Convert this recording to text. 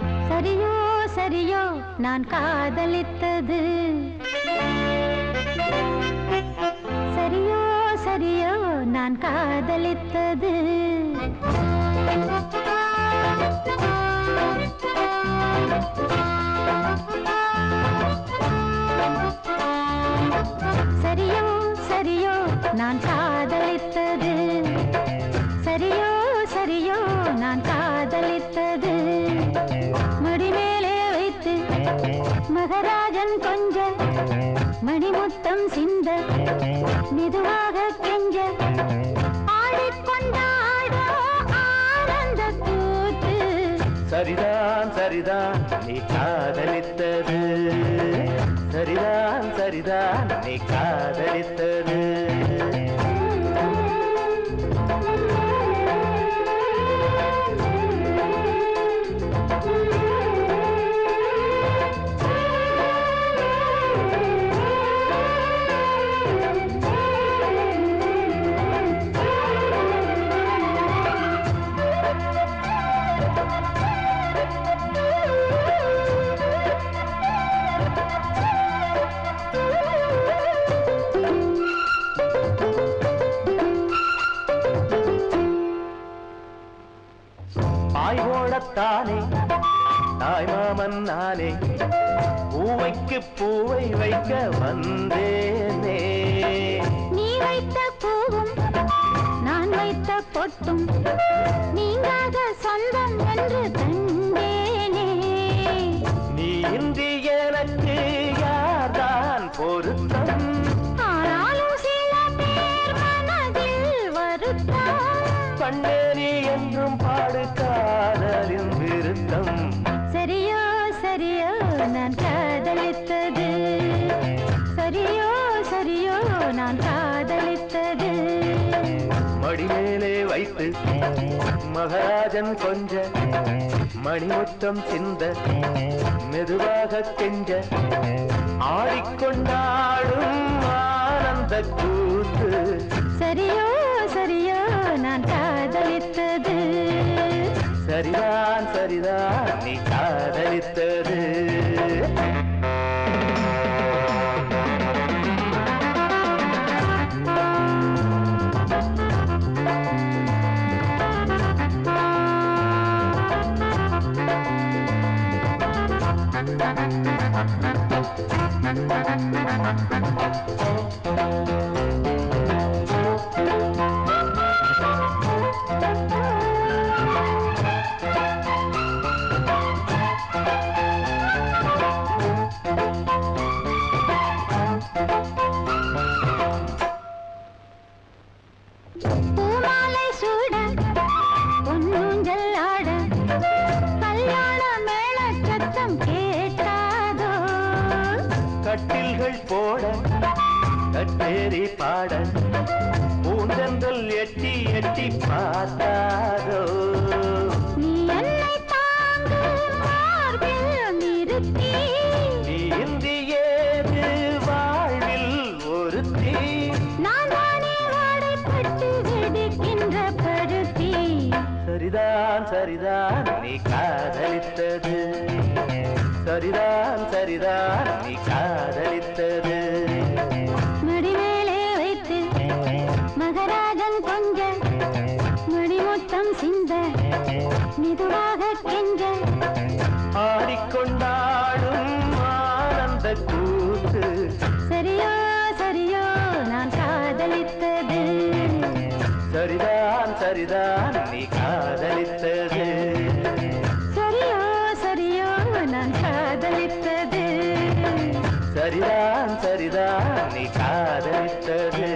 சரியோ சரியோ நான் காதலித்தது. சரியோ சரியோ நான் காதலித்தது. மகராஜன் கொஞ்ச மணிமுத்தம் சிந்த மெதுவாக கெஞ்ச. சரிதான் சரிதான் நீ காதலித்தது. சரிதான் சரிதான் நீ ஓடத்தானே தாய் மாமன் நானே பூவைக்கு பூவை வைக்க வந்தேனே. நீ வைத்த பூவும் நான் வைத்த பொட்டும் நீங்காத சொந்தம் என்று தந்தேனே நீ இன்றி எனக்கு யார்தான் பொருத்தம்? ஆனாலும் சில பேர் மனதில் வருத்தம். கண்ணே நீ என்றும் பாடு காதலின் விருத்தம். சரியோ சரியோ நான் காதலித்தது. சரியோ சரியோ நான் காதலித்தது. மடிமேலே வைத்து மகாராஜன் கொஞ்ச மணிமுத்தம் சிந்த மெதுவாக கெஞ்ச ஆடிக்கொண்டாடும் ஆனந்த கூத்து. சரியோ சரியோ சரிதான் சரிதான் நீ காதலித்தது Thank you. பூமாலை சூட பொன்னூஞ்சல் ஆட கல்யாண மேள சத்தம் கேட்டாதோ? கட்டில்கள் போட கட்டேரி பாட பூந்தென்றல் எட்டி எட்டி பார்த்தாதோ சரிதான் சரிதான் நீ காதலித்தது. சரிதான் சரிதான் நீ காதலித்தது. மடிமேலே வைத்து மகராஜன் கொஞ்ச மணிமுத்தம் சிந்த மெதுவாக கெஞ்ச. ஆடிக்கொண்டாடும் ஆனந்த கூத்து. சரியோ சரியோ நான் காதலித்தது. சரிதான் சரிதான் நீ நான் காதலித்தது. சரிதான் சரிதான் நீ காதலித்தது.